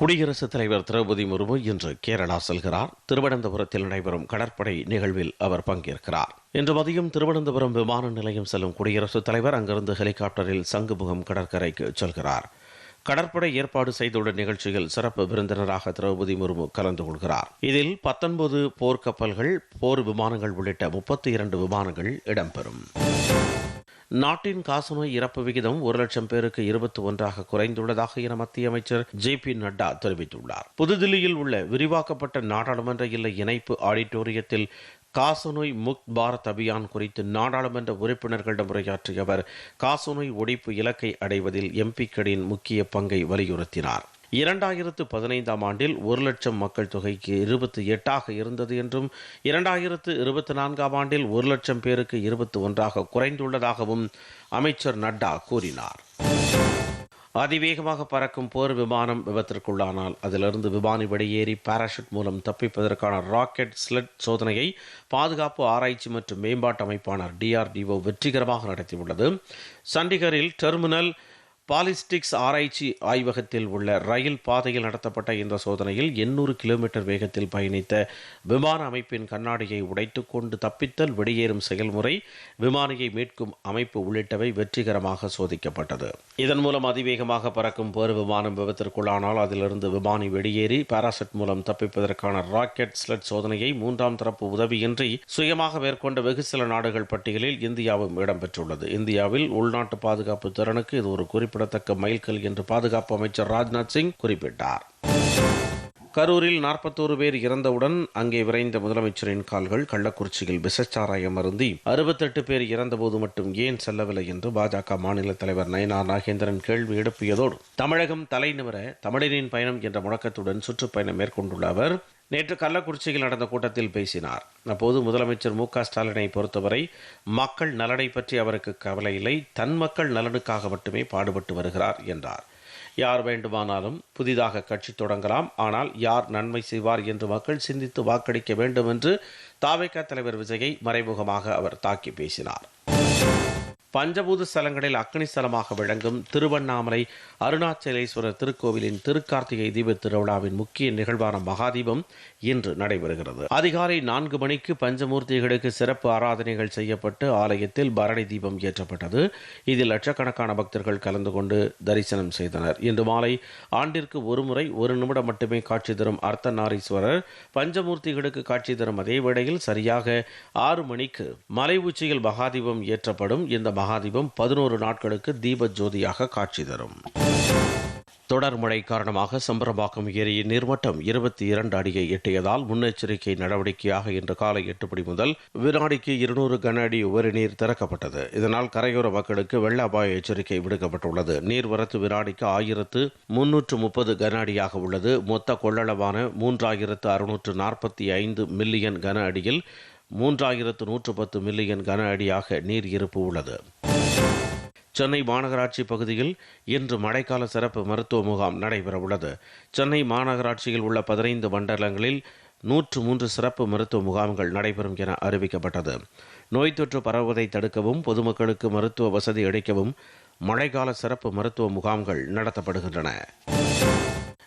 குடியரசுத் தலைவர் திரௌபதி முர்மு இன்று கேரளா செல்கிறார். திருவனந்தபுரத்தில் நடைபெறும் கடற்படை நிகழ்வில் அவர் பங்கேற்கிறார். இன்று மதியம் திருவனந்தபுரம் விமான நிலையம் செல்லும் குடியரசுத் தலைவர் அங்கிருந்து ஹெலிகாப்டரில் சங்குமுகம் கடற்கரைக்கு செல்கிறார். கடற்படை ஏற்பாடு செய்துள்ள நிகழ்ச்சியில் சிறப்பு விருந்தினராக திரௌபதி முர்மு கலந்து கொள்கிறார். இதில் பத்தொன்பது போர்க்கப்பல்கள் போர் விமானங்கள் உள்ளிட்ட முப்பத்தி இரண்டு விமானங்கள் இடம்பெறும். நாட்டின் காசநோய் இறப்பு விகிதம் ஒரு லட்சம் பேருக்கு இருபத்தி ஒன்றாக குறைந்துள்ளதாக என மத்திய அமைச்சர் ஜே பி நட்டா தெரிவித்துள்ளார். புதுதில்லியில் உள்ள விரிவாக்கப்பட்ட நாடாளுமன்ற இல்ல இணைப்பு ஆடிட்டோரியத்தில் காசநோய் முக்த் பாரத் அபியான் குறித்து நாடாளுமன்ற உறுப்பினர்களிடம் உரையாற்றிய அவர் காசநோய் ஒழிப்பு இலக்கை அடைவதில் எம்பிக்களின் முக்கிய பங்கை வலியுறுத்தினார். இரண்டாயிரத்து பதினைந்தாம் ஆண்டில் ஒரு லட்சம் மக்கள் தொகைக்கு இருபத்தி எட்டாக இருந்தது என்றும் இரண்டாயிரத்து இருபத்தி நான்காம் ஆண்டில் ஒரு லட்சம் பேருக்கு இருபத்தி ஒன்றாக குறைந்துள்ளதாகவும் அமைச்சர் நட்டா கூறினார். அதிவேகமாக பறக்கும் போர் விமானம் விபத்திற்குள்ளானால் அதிலிருந்து விமானி வெளியேறி பாராஷூட் மூலம் தப்பிப்பதற்கான ராக்கெட் ஸ்லெட் சோதனையை பாதுகாப்பு ஆராய்ச்சி மற்றும் மேம்பாட்டு அமைப்பான டிஆர்டிஓ வெற்றிகரமாக நடத்தியுள்ளது. சண்டிகரில் டெர்மினல் பாலிஸ்டிக்ஸ் ஆராய்ச்சி ஆய்வகத்தில் உள்ள ரயில் பாதையில் நடத்தப்பட்ட இந்த சோதனையில் எண்ணூறு கிலோமீட்டர் வேகத்தில் பயணித்த விமான அமைப்பின் கண்ணாடியை உடைத்து கொண்டு தப்பித்தல் வெளியேறும் செயல்முறை விமானியை மீட்கும் அமைப்பு உள்ளிட்டவை வெற்றிகரமாக சோதிக்கப்பட்டது. இதன் மூலம் அதிவேகமாக பறக்கும் பேர் விமானம் விபத்திற்குள்ளானால் அதிலிருந்து விமானி வெளியேறி பாராசெட் மூலம் தப்பிப்பதற்கான ராக்கெட் ஸ்லெட் சோதனையை மூன்றாம் தரப்பு உதவியின்றி சுயமாக மேற்கொண்ட வெகு சில நாடுகள் பட்டியலில் இந்தியாவும் இடம்பெற்றுள்ளது இந்தியாவில் உள்நாட்டு பாதுகாப்பு திறனுக்கு இது ஒரு குறிப்பிட்ட குறிப்பிடத்தக்க மைல்கல் என்று பாதுகாப்பு அமைச்சர் ராஜ்நாத் சிங் குறிப்பிட்டார். கரூரில் நாற்பத்தோரு பேர் இறந்தவுடன் அங்கே விரைந்த முதலமைச்சரின் கால்கள் கள்ளக்குறிச்சியில் விசச்சாராயம் அருந்தி அறுபத்தெட்டு பேர் இறந்தபோது மட்டும் ஏன் செல்லவில்லை என்று பாஜக மாநில தலைவர் நயனார் நாகேந்திரன் கேள்வி எழுப்பியதோடு தமிழகம் தலைநிவர தமிழரின் பயணம் என்ற முழக்கத்துடன் சுற்றுப்பயணம் மேற்கொண்டுள்ள அவர் நேற்று கள்ளக்குறிச்சியில் நடந்த கூட்டத்தில் பேசினார். அப்போது முதலமைச்சர் மு க ஸ்டாலினை பொறுத்தவரை மக்கள் நலனை பற்றி அவருக்கு கவலை இல்லை தன் மக்கள் நலனுக்காக மட்டுமே பாடுபட்டு வருகிறார் என்றார். யார் வேண்டுமானாலும் புதிதாக கட்சி தொடங்கலாம் ஆனால் யார் நன்மை செய்வார் என்று மக்கள் சிந்தித்து வாக்களிக்க வேண்டும் என்று தாவேக தலைவர் விஜயை மறைமுகமாக அவர் தாக்கி பேசினார். பஞ்சபூத ஸ்தலங்களில் அக்னி ஸ்தலமாக விளங்கும் திருவண்ணாமலை அருணாச்சலேஸ்வரர் திருக்கோவிலின் திருக்கார்த்திகை தீப திருவிழாவின் முக்கிய நிகழ்வான மகாதீபம் இன்று நடைபெறுகிறது. அதிகாலை நான்கு மணிக்கு பஞ்சமூர்த்திகளுக்கு சிறப்பு ஆராதனைகள் செய்யப்பட்டு ஆலயத்தில் பரணி தீபம் ஏற்றப்பட்டது. இதில் லட்சக்கணக்கான பக்தர்கள் கலந்து கொண்டு தரிசனம் செய்தனர். இன்று மாலை ஆண்டிற்கு ஒருமுறை ஒரு நிமிடம் மட்டுமே காட்சி தரும் அர்த்தநாரீஸ்வரர் பஞ்சமூர்த்திகளுக்கு காட்சி தரும் அதே வேளையில் சரியாக ஆறு மணிக்கு மலை உச்சியில் மகாதீபம் ஏற்றப்படும் இந்த மகாதீபம் பதினோரு நாட்களுக்கு தீப ஜோதியாக காட்சி தரும். தொடர் மழை காரணமாக சம்பரம்பாக்கம் ஏரியின் நீர்மட்டம் இருபத்தி இரண்டு அடியை எட்டியதால் முன்னெச்சரிக்கை நடவடிக்கையாக இன்று காலை எட்டு மணி முதல் வினாடிக்கு இருநூறு கன அடி உபரி நீர் திறக்கப்பட்டது. இதனால் கரையோர மக்களுக்கு வெள்ள அபாய எச்சரிக்கை விடுக்கப்பட்டுள்ளது. நீர்வரத்து வினாடிக்கு ஆயிரத்து முன்னூற்று முப்பது கன அடியாக உள்ளது. மொத்த கொள்ளளவான மூன்றாயிரத்து அறுநூற்று நாற்பத்தி ஐந்து மில்லியன் கன அடியில் மூன்றாயிரத்து நூற்று பத்து மில்லியன் கன அடியாக நீர் இருப்பு உள்ளது. சென்னை மாநகராட்சி பகுதியில் இன்று மழைக்கால சிறப்பு மருத்துவ முகாம் நடைபெறவுள்ளது. சென்னை மாநகராட்சியில் உள்ள பதினைந்து மண்டலங்களில் நூற்று மூன்று சிறப்பு மருத்துவ முகாம்கள் நடைபெறும் என அறிவிக்கப்பட்டது. நோய் தொற்று பரவுவதை தடுக்கவும் பொதுமக்களுக்கு மருத்துவ வசதி அளிக்கவும் மழைக்கால சிறப்பு மருத்துவ முகாம்கள் நடத்தப்படுகின்றன.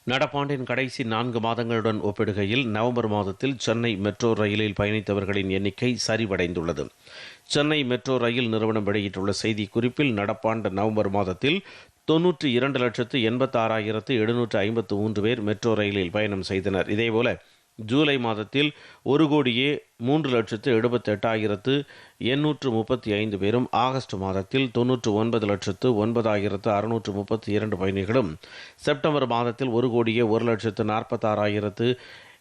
நடப்பாண்டின் கடைசி நான்கு மாதங்களுடன் ஒப்பிடுகையில் நவம்பர் மாதத்தில் சென்னை மெட்ரோ ரயிலில் பயணித்தவர்களின் எண்ணிக்கை சரிவடைந்துள்ளது. சென்னை மெட்ரோ ரயில் நிறுவனம் வெளியிட்டுள்ள செய்தி குறிப்பில் நடப்பாண்டு நவம்பர் மாதத்தில் தொன்னூற்றி இரண்டு லட்சத்து எண்பத்தாறாயிரத்து எழுநூற்று ஐம்பத்து மூன்று பேர் மெட்ரோ ரயிலில் பயணம் செய்தனர். இதேபோல ஜூலை மாதத்தில் ஒரு கோடியே மூன்று லட்சத்து எழுபத்தி எட்டாயிரத்து எண்ணூற்று முப்பத்தி ஐந்து பேரும் ஆகஸ்ட் மாதத்தில் தொன்னூற்று ஒன்பது லட்சத்து ஒன்பதாயிரத்து அறுநூற்று முப்பத்தி இரண்டு பயணிகளும் செப்டம்பர் மாதத்தில் ஒரு கோடியே ஒரு லட்சத்து நாற்பத்தாறாயிரத்து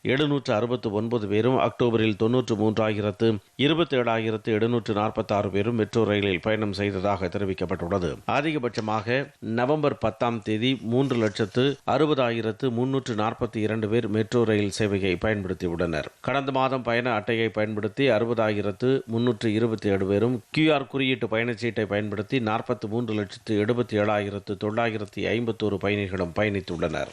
எழுநூற்று அறுபத்து ஒன்பது பேரும் அக்டோபரில் தொன்னூற்று மூன்றாயிரத்து இருபத்தி ஏழாயிரத்து எழுநூற்று நாற்பத்தாறு பேரும் மெட்ரோ ரயிலில் பயணம் செய்ததாக தெரிவிக்கப்பட்டுள்ளது. அதிகபட்சமாக நவம்பர் பத்தாம் தேதி மூன்று லட்சத்து அறுபதாயிரத்து முன்னூற்று நாற்பத்தி இரண்டு பேர் மெட்ரோ ரயில் சேவையை பயன்படுத்தியுள்ளனர். கடந்த மாதம் பயண அட்டையை பயன்படுத்தி அறுபதாயிரத்து முன்னூற்று இருபத்தி ஏழு பேரும் கியூஆர் குறியீட்டு பயணச்சீட்டை பயன்படுத்தி நாற்பத்தி மூன்று லட்சத்து எழுபத்தி ஏழாயிரத்து தொள்ளாயிரத்தி ஐம்பத்தோரு பயணிகளும் பயணித்துள்ளனர்.